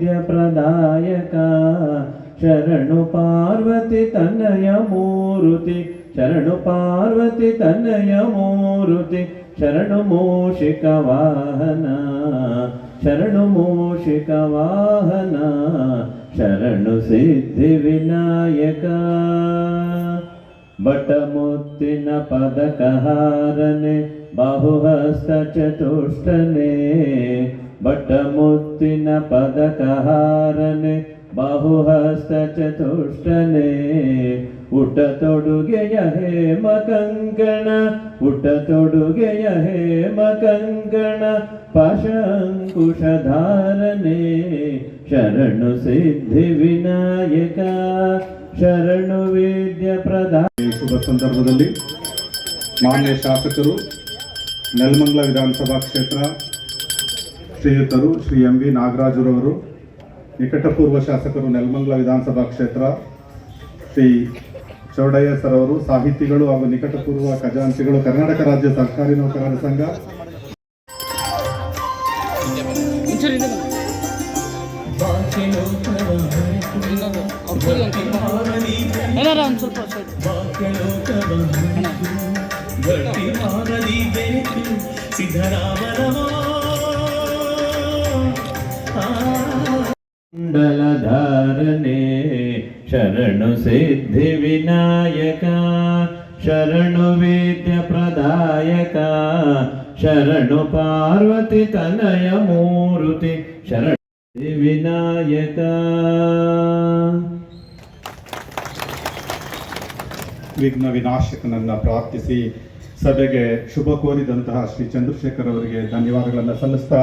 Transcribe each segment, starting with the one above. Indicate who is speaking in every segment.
Speaker 1: ವೇದ್ಯಪ್ರದಾಯಕ ಶರಣು ಪಾರ್ವತಿ ತನಯ ಮೂರುತಿ ಶರಣು ಪಾರ್ವತಿ ತನಯ ಮೂರುತಿ ಶರಣು ಮೂಷಿಕ ವಾಹನ ಶರಣು ಮೂಷಿಕ ವಾಹನ ಶರಣು ಸಿದ್ಧಿ ವಿನಾಯಕ ಬಟಮುತ್ತಿನ ಪದಕಹಾರನೆ ಬಾಹುಹಸ್ತ ಚತುಷ್ಟನೆ ಬಟಮುತ್ತಿನ ಪದಕಹಾರನೆ, ಬಾಹುಹಸ್ತ ಚತುಷ್ಟನೆ. ಉಟ ತೊಡುಗೆಯ ಹೇಮ ಕಂಕಣ ಉಟ ತೊಡುಗೆಯ ಹೇಮ ಕಂಕಣ ಪಾಶಂಕುಶಧಾರನೆ ಶರಣು ಸಿದ್ಧಿ ವಿನಾಯಕ, ಶರಣು ವೇದ್ಯ
Speaker 2: ಪ್ರಧಾನ ಶುಭ ಸಂದರ್ಭದಲ್ಲಿ ಮಾನ್ಯ ಶಾಸಕರು, ನೆಲಮಂಗಲ ವಿಧಾನಸಭಾ ಕ್ಷೇತ್ರ ಶ್ರೀಯುತರು ಶ್ರೀ ಎಂ ವಿ ನಾಗರಾಜುರವರು ನಿಕಟಪೂರ್ವ ಶಾಸಕರು ನೆಲಮಂಗಲ ವಿಧಾನಸಭಾ ಕ್ಷೇತ್ರ ಶ್ರೀ ಚೌಡಯ್ಯ ಸರ್ ಅವರು ಸಾಹಿತಿಗಳು ಹಾಗೂ ನಿಕಟಪೂರ್ವ ಖಜಾಂಚಿಗಳು ಕರ್ನಾಟಕ ರಾಜ್ಯ ಸರ್ಕಾರಿ ನೌಕರರ ಸಂಘ.
Speaker 3: ಏನಾರ
Speaker 1: ಕುಂಡಲಧಾರನೆ ಶರಣು ಸಿದ್ಧಿ ವಿನಾಯಕ, ಶರಣು ವೇದ್ಯ ಪ್ರದಾಯಕ, ಶರಣು ಪಾರ್ವತಿ ತನಯ ಮೂರುತಿ, ಶರಣು ವಿನಾಯಕ.
Speaker 2: ವಿಘ್ನ ವಿನಾಶಕನನ್ನ ಪ್ರಾರ್ಥಿಸಿ ಸಭೆಗೆ ಶುಭ ಕೋರಿದಂತಹ ಶ್ರೀ ಚಂದ್ರಶೇಖರ್ ಅವರಿಗೆ ಧನ್ಯವಾದಗಳನ್ನು ಸಲ್ಲಿಸ್ತಾ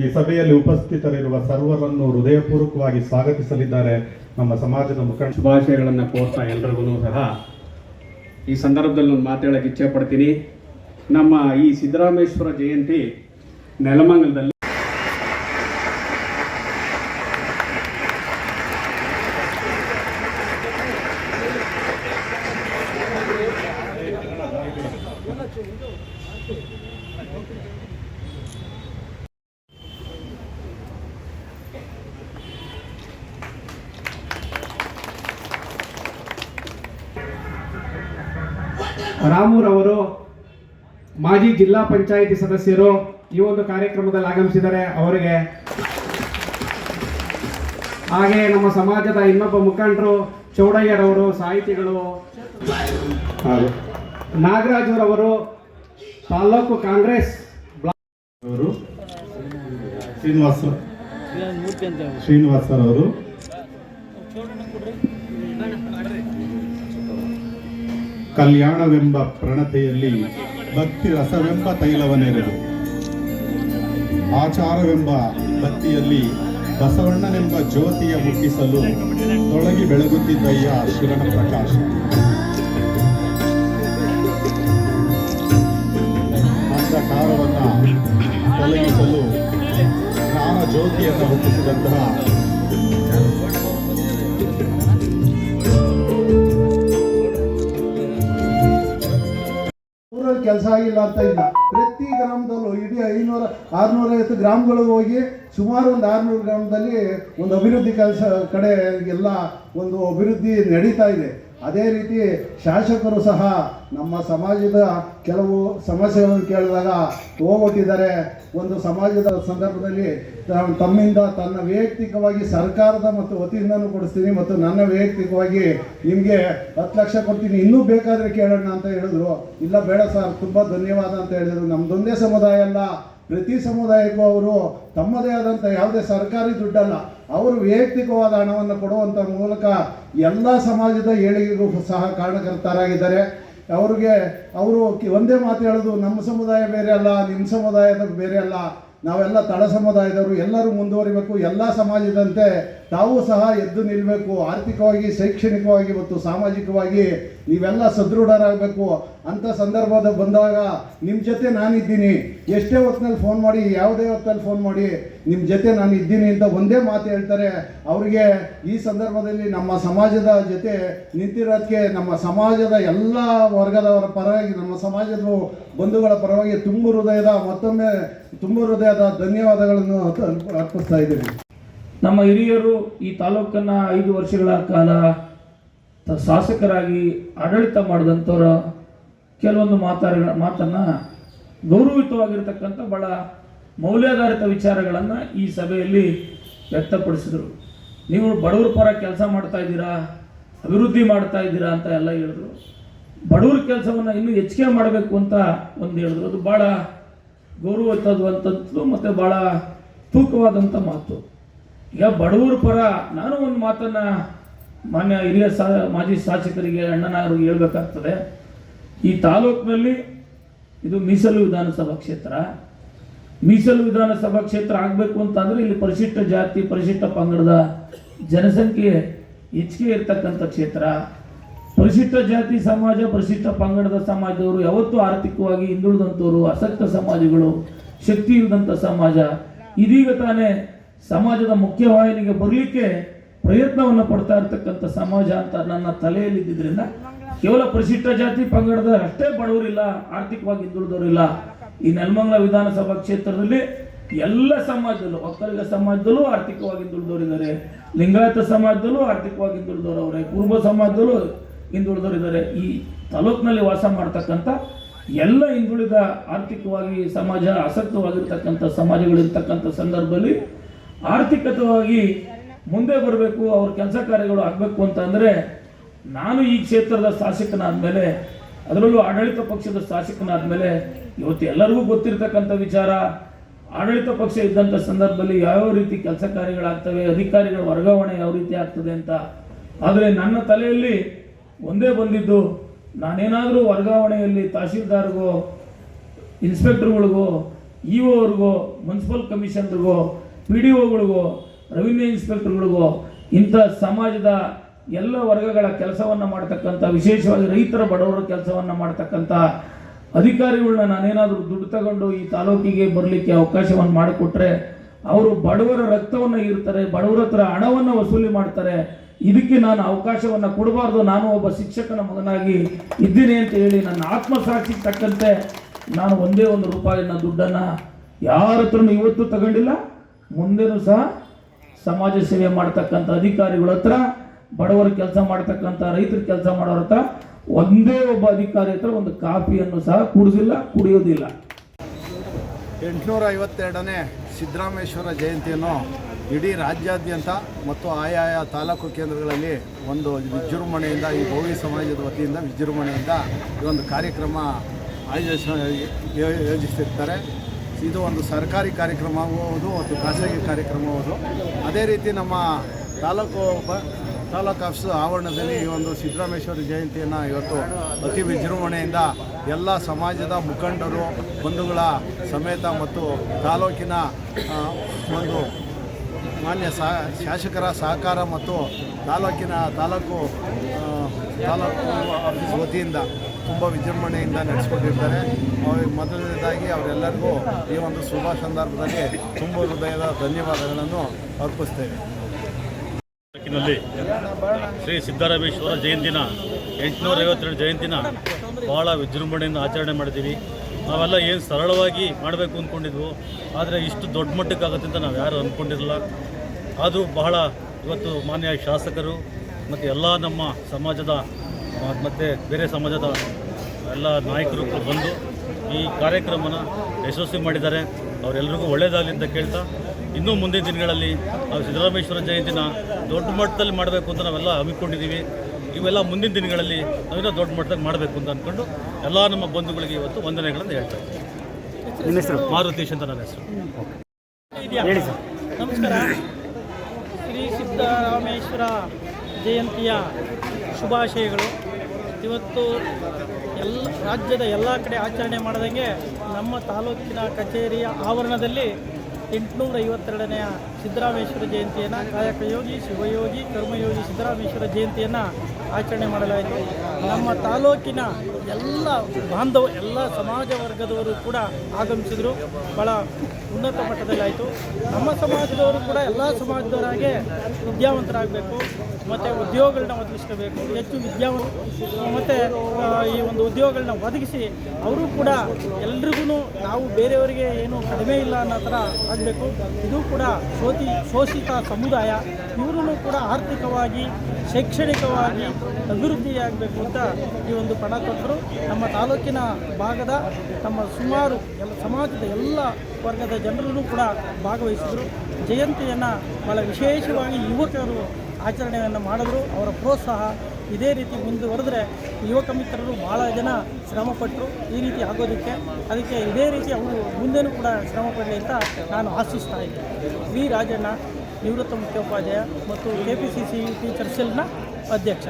Speaker 2: ಈ ಸಭೆಯಲ್ಲಿ ಉಪಸ್ಥಿತರಿರುವ ಸರ್ವರನ್ನು ಹೃದಯಪೂರ್ವಕವಾಗಿ ಸ್ವಾಗತಿಸಲಿದ್ದಾರೆ ನಮ್ಮ ಸಮಾಜದ ಮುಖಂಡ.
Speaker 4: ಶುಭಾಶಯಗಳನ್ನು ಕೋರ್ತಾ ಎಲ್ರಿಗೂ ಸಹ. ಈ ಸಂದರ್ಭದಲ್ಲಿ ನಾನು ಮಾತಾಡೋಕ್ಕೆ ಇಚ್ಛೆ ಪಡ್ತೀನಿ ನಮ್ಮ ಈ ಸಿದ್ದರಾಮೇಶ್ವರ ಜಯಂತಿ ನೆಲಮಂಗಲದಲ್ಲಿ ರಾಮೂರವರು ಮಾಜಿ ಜಿಲ್ಲಾ ಪಂಚಾಯಿತಿ ಸದಸ್ಯರು ಈ ಒಂದು ಕಾರ್ಯಕ್ರಮದಲ್ಲಿ ಆಗಮಿಸಿದ್ದಾರೆ. ಅವರಿಗೆ ಹಾಗೆ ನಮ್ಮ ಸಮಾಜದ ಇನ್ನೊಬ್ಬ ಮುಖಂಡರು ಚೌಡಯ್ಯರವರು ಸಾಹಿತಿಗಳು
Speaker 2: ಹಾಗೂ.
Speaker 4: ನಾಗರಾಜರವರು ತಾಲೂಕು ಕಾಂಗ್ರೆಸ್ ಬ್ಲಾಕ್
Speaker 2: ಅವರು ಶ್ರೀನಿವಾಸ ಶ್ರೀನಿವಾಸ್ ಸರ್ ಅವರು. ಕಲ್ಯಾಣವೆಂಬ ಪ್ರಣತೆಯಲ್ಲಿ ಭಕ್ತಿ ರಸವೆಂಬ ತೈಲವನೆರೆದು. ಆಚಾರವೆಂಬ ಭಕ್ತಿಯಲ್ಲಿ ಬಸವಣ್ಣನೆಂಬ ಜ್ಯೋತಿಯ ಮುಟ್ಟಿಸಲು ತೊಡಗಿ ಬೆಳಗುತ್ತಿದ್ದಯ್ಯ ಶಿರಣ ಪ್ರಕಾಶ. ಅಂಧಕಾರವನ್ನು ತೊಲಗಿಸಲು ಜ್ಯೋತಿಯನ್ನು ಹುಟ್ಟಿಸಿದಂತಹ
Speaker 5: ಊರಲ್ಲಿ ಕೆಲಸ ಆಗಿಲ್ಲ ಅಂತ ಇಲ್ಲ. ಪ್ರತಿ ಗ್ರಾಮದಲ್ಲೂ ಇಡೀ ಐನೂರ ಆರುನೂರ ಐವತ್ತು ಗ್ರಾಮಗಳು ಹೋಗಿ ಸುಮಾರು ಒಂದು ಆರುನೂರು ಗ್ರಾಮದಲ್ಲಿ ಒಂದು ಅಭಿವೃದ್ಧಿ ಕೆಲಸ ಕಡೆ ಎಲ್ಲ ಒಂದು ಅಭಿವೃದ್ಧಿ ನಡೀತಾ ಇದೆ. ಅದೇ ರೀತಿ ಶಾಸಕರು ಸಹ ನಮ್ಮ ಸಮಾಜದ ಕೆಲವು ಸಮಸ್ಯೆಗಳನ್ನು ಕೇಳಿದಾಗ ಹೋಗೊಟ್ಟಿದ್ದಾರೆ ಒಂದು ಸಮಾಜದ ಸಂದರ್ಭದಲ್ಲಿ ತಮ್ಮಿಂದ ತನ್ನ ವೈಯಕ್ತಿಕವಾಗಿ ಸರ್ಕಾರದ ಮತ್ತು ವತಿಯಿಂದನೂ ಕೊಡಿಸ್ತೀನಿ ಮತ್ತು ನನ್ನ ವೈಯಕ್ತಿಕವಾಗಿ ನಿಮಗೆ ಹತ್ತು ಲಕ್ಷ ಕೊಡ್ತೀನಿ, ಇನ್ನೂ ಬೇಕಾದರೆ ಕೇಳೋಣ ಅಂತ ಹೇಳಿದ್ರು. ಇಲ್ಲ ಬೇಡ ಸರ್, ತುಂಬ ಧನ್ಯವಾದ ಅಂತ ಹೇಳಿದರು. ನಮ್ಮದೊಂದೇ ಸಮುದಾಯ ಅಲ್ಲ, ಪ್ರತಿ ಸಮುದಾಯಕ್ಕೂ ಅವರು ತಮ್ಮದೇ ಆದಂಥ ಯಾವುದೇ ಸರ್ಕಾರಿ ದುಡ್ಡಲ್ಲ. ಅವರು ವೈಯಕ್ತಿಕವಾದ ಹಣವನ್ನು ಕೊಡುವಂಥ ಮೂಲಕ ಎಲ್ಲ ಸಮಾಜದ ಏಳಿಗೆಗೂ ಸಹ ಕಾರಣಕರ್ತರಾಗಿದ್ದಾರೆ. ಅವರಿಗೆ ಅವರು ಒಂದೇ ಮಾತು ಹೇಳೋದು, ನಮ್ಮ ಸಮುದಾಯ ಬೇರೆ ಅಲ್ಲ ನಿಮ್ಮ ಸಮುದಾಯದ ಬೇರೆ ಅಲ್ಲ, ನಾವೆಲ್ಲ ತಳ ಸಮುದಾಯದವರು, ಎಲ್ಲರೂ ಮುಂದುವರಿಬೇಕು, ಎಲ್ಲ ಸಮಾಜದಂತೆ ತಾವು ಸಹ ಎದ್ದು ನಿಲ್ಲಬೇಕು ಆರ್ಥಿಕವಾಗಿ, ಶೈಕ್ಷಣಿಕವಾಗಿ ಮತ್ತು ಸಾಮಾಜಿಕವಾಗಿ ನೀವೆಲ್ಲ ಸದೃಢರಾಗಬೇಕು. ಅಂಥ ಸಂದರ್ಭದ ಬಂದಾಗ ನಿಮ್ಮ ಜೊತೆ ನಾನಿದ್ದೀನಿ. ಎಷ್ಟೇ ಹೊತ್ತಿನಲ್ಲಿ ಫೋನ್ ಮಾಡಿ, ಯಾವುದೇ ಹೊತ್ತಲ್ಲಿ ಫೋನ್ ಮಾಡಿ ನಿಮ್ಮ ಜೊತೆ ನಾನು ಇದ್ದೀನಿ ಅಂತ ಒಂದೇ ಮಾತು ಹೇಳ್ತಾರೆ. ಅವರಿಗೆ ಈ ಸಂದರ್ಭದಲ್ಲಿ ನಮ್ಮ ಸಮಾಜದ ಜೊತೆ ನಿಂತಿರೋದಕ್ಕೆ ನಮ್ಮ ಸಮಾಜದ ಎಲ್ಲ ವರ್ಗದವರ ಪರವಾಗಿ, ನಮ್ಮ ಸಮಾಜದ ಬಂಧುಗಳ ಪರವಾಗಿ ತುಂಬ ಹೃದಯದ ಮತ್ತೊಮ್ಮೆ ತುಂಬ ಹೃದಯದ ಧನ್ಯವಾದಗಳನ್ನು ಅರ್ಪ- ಅರ್ಪಿಸ್ತಾ ಇದ್ದೀನಿ.
Speaker 6: ನಮ್ಮ ಹಿರಿಯರು ಈ ತಾಲೂಕನ್ನು ಐದು ವರ್ಷಗಳ ಕಾಲ ಶಾಸಕರಾಗಿ ಆಡಳಿತ ಮಾಡಿದಂಥವ್ರ ಕೆಲವೊಂದು ಮಾತಾಡ ಮಾತನ್ನು ಗೌರವಿತವಾಗಿರ್ತಕ್ಕಂಥ ಭಾಳ ಮೌಲ್ಯಾಧಾರಿತ ವಿಚಾರಗಳನ್ನು ಈ ಸಭೆಯಲ್ಲಿ ವ್ಯಕ್ತಪಡಿಸಿದರು. ನೀವು ಬಡವರ ಪರ ಕೆಲಸ ಮಾಡ್ತಾ ಇದ್ದೀರಾ, ಅಭಿವೃದ್ಧಿ ಮಾಡ್ತಾ ಇದ್ದೀರಾ ಅಂತ ಎಲ್ಲ ಹೇಳಿದ್ರು. ಬಡವ್ರ ಕೆಲಸವನ್ನು ಇನ್ನೂ ಹೆಚ್ಚಿಗೆ ಮಾಡಬೇಕು ಅಂತ ಒಂದು ಹೇಳಿದ್ರು. ಅದು ಭಾಳ ಗೌರವತವಾದಂಥದ್ದು ಮತ್ತು ಭಾಳ ತೂಕವಾದಂಥ ಮಾತು. ಈಗ ಬಡವರ ಪರ ನಾನು ಒಂದು ಮಾತನ್ನ ಮಾನ್ಯ ಹಿರಿಯ ಸಾ, ಮಾಜಿ ಶಾಸಕರಿಗೆ ಅಣ್ಣನಾದ್ರು ಹೇಳ್ಬೇಕಾಗ್ತದೆ. ಈ ತಾಲೂಕಿನಲ್ಲಿ ಇದು ಮೀಸಲು ವಿಧಾನಸಭಾ ಕ್ಷೇತ್ರ. ಮೀಸಲು ವಿಧಾನಸಭಾ ಕ್ಷೇತ್ರ ಆಗಬೇಕು ಅಂತಂದ್ರೆ ಇಲ್ಲಿ ಪರಿಶಿಷ್ಟ ಜಾತಿ, ಪರಿಶಿಷ್ಟ ಪಂಗಡದ ಜನಸಂಖ್ಯೆ ಹೆಚ್ಚಿಗೆ ಇರ್ತಕ್ಕಂಥ ಕ್ಷೇತ್ರ. ಪರಿಶಿಷ್ಟ ಜಾತಿ ಸಮಾಜ, ಪರಿಶಿಷ್ಟ ಪಂಗಡದ ಸಮಾಜದವರು ಯಾವತ್ತೂ ಆರ್ಥಿಕವಾಗಿ ಹಿಂದುಳಿದಂಥವ್ರು ಅಸಕ್ತ ಸಮಾಜಗಳು ಶಕ್ತಿ ಇಲ್ಲದಂಥ ಸಮಾಜ. ಇದೀಗ ತಾನೇ ಸಮಾಜದ ಮುಖ್ಯವಾಹಿನಿಗೆ ಬರಲಿಕ್ಕೆ ಪ್ರಯತ್ನವನ್ನು ಪಡ್ತಾ ಇರ್ತಕ್ಕಂಥ ಸಮಾಜ ಅಂತ ನನ್ನ ತಲೆಯಲ್ಲಿದ್ದರಿಂದ ಕೇವಲ ಪರಿಶಿಷ್ಟ ಜಾತಿ ಪಂಗಡದ ಅಷ್ಟೇ ಬಡವರಿಲ್ಲ, ಆರ್ಥಿಕವಾಗಿ ಹಿಂದುಳಿದವರಿಲ್ಲ. ಈ ನೆಲಮಂಗಲ ವಿಧಾನಸಭಾ ಕ್ಷೇತ್ರದಲ್ಲಿ ಎಲ್ಲ ಸಮಾಜದಲ್ಲೂ, ಒಕ್ಕಲಿಗ ಸಮಾಜದಲ್ಲೂ ಆರ್ಥಿಕವಾಗಿ ಹಿಂದುಳಿದವರಿದ್ದಾರೆ. ಲಿಂಗಾಯತ ಸಮಾಜದಲ್ಲೂ ಆರ್ಥಿಕವಾಗಿ ಹಿಂದುಳಿದವರವ್ರೆ. ಕುರುಬ ಸಮಾಜದಲ್ಲೂ ಹಿಂದುಳಿದವರಿದ್ದಾರೆ. ಈ ತಾಲೂಕಿನಲ್ಲಿ ವಾಸ ಮಾಡ್ತಕ್ಕಂಥ ಎಲ್ಲ ಹಿಂದುಳಿದ ಆರ್ಥಿಕವಾಗಿ ಸಮಾಜ ಆಸಕ್ತವಾಗಿರ್ತಕ್ಕಂಥ ಸಮಾಜಗಳಿರ್ತಕ್ಕಂಥ ಸಂದರ್ಭದಲ್ಲಿ ಆರ್ಥಿಕತವಾಗಿ ಮುಂದೆ ಬರಬೇಕು, ಅವ್ರ ಕೆಲಸ ಕಾರ್ಯಗಳು ಆಗಬೇಕು ಅಂತಂದರೆ ನಾನು ಈ ಕ್ಷೇತ್ರದ ಶಾಸಕನಾದ್ಮೇಲೆ, ಅದರಲ್ಲೂ ಆಡಳಿತ ಪಕ್ಷದ ಶಾಸಕನಾದ್ಮೇಲೆ ಇವತ್ತು ಎಲ್ಲರಿಗೂ ಗೊತ್ತಿರ್ತಕ್ಕಂಥ ವಿಚಾರ, ಆಡಳಿತ ಪಕ್ಷ ಇದ್ದಂಥ ಸಂದರ್ಭದಲ್ಲಿ ಯಾವ್ಯಾವ ರೀತಿ ಕೆಲಸ ಕಾರ್ಯಗಳಾಗ್ತವೆ, ಅಧಿಕಾರಿಗಳ ವರ್ಗಾವಣೆ ಯಾವ ರೀತಿ ಆಗ್ತದೆ ಅಂತ. ಆದರೆ ನನ್ನ ತಲೆಯಲ್ಲಿ ಒಂದೇ ಬಂದಿದ್ದು, ನಾನೇನಾದರೂ ವರ್ಗಾವಣೆಯಲ್ಲಿ ತಹಶೀಲ್ದಾರ್ಗೋ ಇನ್ಸ್ಪೆಕ್ಟರ್ಗಳಿಗೋ ಇ ಅವ್ರಿಗೋ ಮುನ್ಸಿಪಲ್ ಕಮಿಷನರ್ಗೋ ಪಿ ಡಿ ಒಗಳಿಗೋ ರೆವಿನ್ಯೂ ಇನ್ಸ್ಪೆಕ್ಟರ್ಗಳಿಗೋ ಇಂಥ ಸಮಾಜದ ಎಲ್ಲ ವರ್ಗಗಳ ಕೆಲಸವನ್ನು ಮಾಡ್ತಕ್ಕಂಥ, ವಿಶೇಷವಾಗಿ ರೈತರ ಬಡವರ ಕೆಲಸವನ್ನು ಮಾಡ್ತಕ್ಕಂಥ ಅಧಿಕಾರಿಗಳನ್ನ ನಾನೇನಾದರೂ ದುಡ್ಡು ತಗೊಂಡು ಈ ತಾಲೂಕಿಗೆ ಬರಲಿಕ್ಕೆ ಅವಕಾಶವನ್ನು ಮಾಡಿಕೊಟ್ರೆ ಅವರು ಬಡವರ ರಕ್ತವನ್ನು ಇರ್ತಾರೆ ಬಡವರ ಹತ್ರ ಹಣವನ್ನು ವಸೂಲಿ ಮಾಡ್ತಾರೆ. ಇದಕ್ಕೆ ನಾನು ಅವಕಾಶವನ್ನು ಕೊಡಬಾರ್ದು. ನಾನು ಒಬ್ಬ ಶಿಕ್ಷಕನ ಮಗನಾಗಿ ಇದ್ದೀನಿ ಅಂತ ಹೇಳಿ ನನ್ನ ಆತ್ಮಸಾಕ್ಷಿ ತಕ್ಕಂತೆ ನಾನು ಒಂದೇ ಒಂದು ರೂಪಾಯಿನ ದುಡ್ಡನ್ನು ಯಾರ ಹತ್ರನೂ ಇವತ್ತು ತಗೊಂಡಿಲ್ಲ. ಮುಂದೆನೂ ಸಹ ಸಮಾಜ ಸೇವೆ ಮಾಡತಕ್ಕಂಥ ಅಧಿಕಾರಿಗಳ ಹತ್ರ, ಬಡವರ ಕೆಲಸ ಮಾಡ್ತಕ್ಕಂಥ ರೈತರ ಕೆಲಸ ಮಾಡೋರ ಹತ್ರ ಒಂದೇ ಒಬ್ಬ ಅಧಿಕಾರಿ ಹತ್ರ ಒಂದು ಕಾಫಿಯನ್ನು ಸಹ ಕುಡಿಸಿಲ್ಲ ಕುಡಿಯೋದಿಲ್ಲ.
Speaker 5: ಎಂಟುನೂರ ಐವತ್ತೆರಡನೇ ಸಿದ್ದರಾಮೇಶ್ವರ ಜಯಂತಿಯನ್ನು ಇಡೀ ರಾಜ್ಯಾದ್ಯಂತ ಮತ್ತು ಆಯಾಯ ತಾಲೂಕು ಕೇಂದ್ರಗಳಲ್ಲಿ ಒಂದು ವಿಜೃಂಭಣೆಯಿಂದ, ಈ ಭೋವಿ ಸಮಾಜದ ವತಿಯಿಂದ ವಿಜೃಂಭಣೆಯಿಂದ ಈ ಒಂದು ಕಾರ್ಯಕ್ರಮ ಆಯೋಜಿಸ ಯೋಜಿಸಿರ್ತಾರೆ ಇದು ಒಂದು ಸರ್ಕಾರಿ ಕಾರ್ಯಕ್ರಮ ಹೌದು ಮತ್ತು ಖಾಸಗಿ ಕಾರ್ಯಕ್ರಮ ಹೌದು. ಅದೇ ರೀತಿ ನಮ್ಮ ತಾಲೂಕು ತಾಲೂಕು ಆಫೀಸ್ ಆವರಣದಲ್ಲಿ ಈ ಒಂದು ಸಿದ್ದರಾಮೇಶ್ವರ ಜಯಂತಿಯನ್ನು ಇವತ್ತು ಅತಿ ವಿಜೃಂಭಣೆಯಿಂದ ಎಲ್ಲ ಸಮಾಜದ ಮುಖಂಡರು, ಬಂಧುಗಳ ಸಮೇತ ಮತ್ತು ತಾಲೂಕಿನ ಒಂದು ಮಾನ್ಯ ಸಾ, ಶಾಸಕರ ಸಹಕಾರ ಮತ್ತು ತಾಲೂಕಿನ ತಾಲೂಕು ತಾಲೂಕು ಆಫೀಸ್ ವತಿಯಿಂದ ತುಂಬ ವಿಜೃಂಭಣೆಯಿಂದ ನಡೆಸ್ಕೊಂಡಿರ್ತಾರೆ. ಅವ್ರಿಗೆ ಮೊದಲನೇದಾಗಿ ಅವರೆಲ್ಲರಿಗೂ ಈ ಒಂದು ಶುಭ ಸಂದರ್ಭದಲ್ಲಿ ತುಂಬ ಹೃದಯದ ಧನ್ಯವಾದಗಳನ್ನು ಅರ್ಪಿಸ್ತೇವೆ.
Speaker 7: ಶ್ರೀ ಸಿದ್ದರಾಮೇಶ್ವರ ಜಯಂತಿನ ಎಂಟುನೂರ ಐವತ್ತೆರಡು ಜಯಂತಿನ ಭಾಳ ವಿಜೃಂಭಣೆಯಿಂದ ಆಚರಣೆ ಮಾಡಿದ್ದೀವಿ. ನಾವೆಲ್ಲ ಏನು ಸರಳವಾಗಿ ಮಾಡಬೇಕು ಅಂದ್ಕೊಂಡಿದ್ವು ಆದರೆ ಇಷ್ಟು ದೊಡ್ಡ ಮಟ್ಟಕ್ಕೆ ಆಗುತ್ತೆ ಅಂತ ನಾವು ಯಾರು ಅಂದ್ಕೊಂಡಿರಲಿಲ್ಲ ಅದು ಬಹಳ ಇವತ್ತು ಮಾನ್ಯ ಶಾಸಕರು ಮತ್ತು ಎಲ್ಲ ನಮ್ಮ ಸಮಾಜದ ಮತ್ತು ಬೇರೆ ಸಮಾಜದ ಎಲ್ಲ ನಾಯಕರು ಬಂದು ಈ ಕಾರ್ಯಕ್ರಮನ ಯಶಸ್ವಿ ಮಾಡಿದ್ದಾರೆ. ಅವರೆಲ್ಲರಿಗೂ ಒಳ್ಳೆಯದಾಗಲಿ ಅಂತ ಕೇಳ್ತಾ ಇನ್ನೂ ಮುಂದಿನ ದಿನಗಳಲ್ಲಿ ನಾವು ಸಿದ್ದರಾಮೇಶ್ವರ ಜಯಂತಿನ ದೊಡ್ಡ ಮಟ್ಟದಲ್ಲಿ ಮಾಡಬೇಕು ಅಂತ ನಾವೆಲ್ಲ ಹಮ್ಮಿಕೊಂಡಿದ್ದೀವಿ. ಇವೆಲ್ಲ ಮುಂದಿನ ದಿನಗಳಲ್ಲಿ ನಾವೆಲ್ಲ ದೊಡ್ಡ ಮಟ್ಟದಲ್ಲಿ ಮಾಡಬೇಕು ಅಂತ ಅಂದ್ಕೊಂಡು ಎಲ್ಲ ನಮ್ಮ ಬಂಧುಗಳಿಗೆ ಇವತ್ತು ವಂದನೆಗಳನ್ನು ಹೇಳ್ತಾ ಇದ್ದೀನಿ ಮಾರುತೀಶ್ ಅಂತ ನನ್ನ ಹೆಸರು.
Speaker 3: ನಮಸ್ಕಾರ. ಶ್ರೀ ಸಿದ್ದರಾಮೇಶ್ವರ ಜಯಂತಿಯ ಶುಭಾಶಯಗಳು. ಇವತ್ತು ಎಲ್ಲ ರಾಜ್ಯದ ಎಲ್ಲ ಕಡೆ ಆಚರಣೆ ಮಾಡಿದಂಗೆ ನಮ್ಮ ತಾಲೂಕಿನ ಕಚೇರಿಯ ಆವರಣದಲ್ಲಿ ಎಂಟುನೂರ ಐವತ್ತೆರಡನೆಯ ಸಿದ್ದರಾಮೇಶ್ವರ ಜಯಂತಿಯನ್ನು ಕಾಯಕಯೋಗಿ, ಶಿವಯೋಗಿ, ಕರ್ಮಯೋಗಿ ಸಿದ್ದರಾಮೇಶ್ವರ ಜಯಂತಿಯನ್ನು ಆಚರಣೆ ಮಾಡಲಾಯಿತು. ನಮ್ಮ ತಾಲೂಕಿನ ಎಲ್ಲ ಬಾಂಧವ, ಎಲ್ಲ ಸಮಾಜ ವರ್ಗದವರು ಕೂಡ ಆಗಮಿಸಿದರು. ಬಹಳ ಉನ್ನತ ಮಟ್ಟದಲ್ಲಾಯಿತು. ನಮ್ಮ ಸಮಾಜದವರು ಕೂಡ ಎಲ್ಲ ಸಮಾಜದವರಾಗೆ ವಿದ್ಯಾವಂತರಾಗಬೇಕು. ಮತ್ತು ಉದ್ಯೋಗಗಳನ್ನ ಒದಗಿಸ್ಕೋಬೇಕು, ಹೆಚ್ಚು ವಿದ್ಯಾವ ಮತ್ತು ಈ ಒಂದು ಉದ್ಯೋಗಗಳನ್ನ ಒದಗಿಸಿ ಅವರು ಕೂಡ ಎಲ್ರಿಗೂ ನಾವು ಬೇರೆಯವರಿಗೆ ಏನು ಕಡಿಮೆ ಇಲ್ಲ ಅನ್ನೋ ಥರ ಆಗಬೇಕು. ಇದು ಕೂಡ ಶೋತಿ ಶೋಷಿತ ಸಮುದಾಯ. ಇವ್ರೂ ಕೂಡ ಆರ್ಥಿಕವಾಗಿ, ಶೈಕ್ಷಣಿಕವಾಗಿ ಅಭಿವೃದ್ಧಿಯಾಗಬೇಕು ಅಂತ ಈ ಒಂದು ಪಣ ಕೊಟ್ಟರು. ನಮ್ಮ ತಾಲೂಕಿನ ಭಾಗದ ನಮ್ಮ ಸುಮಾರು ಎಲ್ಲ ಸಮಾಜದ ಎಲ್ಲ ವರ್ಗದ ಜನರನ್ನು ಕೂಡ ಭಾಗವಹಿಸಿದರು. ಜಯಂತಿಯನ್ನು ಭಾಳ ವಿಶೇಷವಾಗಿ ಯುವಕರು ಆಚರಣೆಯನ್ನು ಮಾಡಿದ್ರು, ಅವರ ಪ್ರೋತ್ಸಾಹ ಇದೇ ರೀತಿ ಮುಂದುವರೆದ್ರೆ ಯುವಕ ಮಿತ್ರರು ಭಾಳ ಜನ ಶ್ರಮಪಟ್ಟರು ಈ ರೀತಿ ಆಗೋದಕ್ಕೆ ಅದಕ್ಕೆ ಇದೇ ರೀತಿ ಅವರು ಮುಂದೆನೂ ಕೂಡ ಶ್ರಮ ಪಡಲಿ ಅಂತ ನಾನು ಆಶಿಸ್ತಾ ಇದ್ದೆ ವಿ ರಾಜಣ್ಣ, ನಿವೃತ್ತ ಮುಖ್ಯೋಪಾಧ್ಯಾಯ ಮತ್ತು K P C C teacher ಸೆಲ್ನ ಅಧ್ಯಕ್ಷ.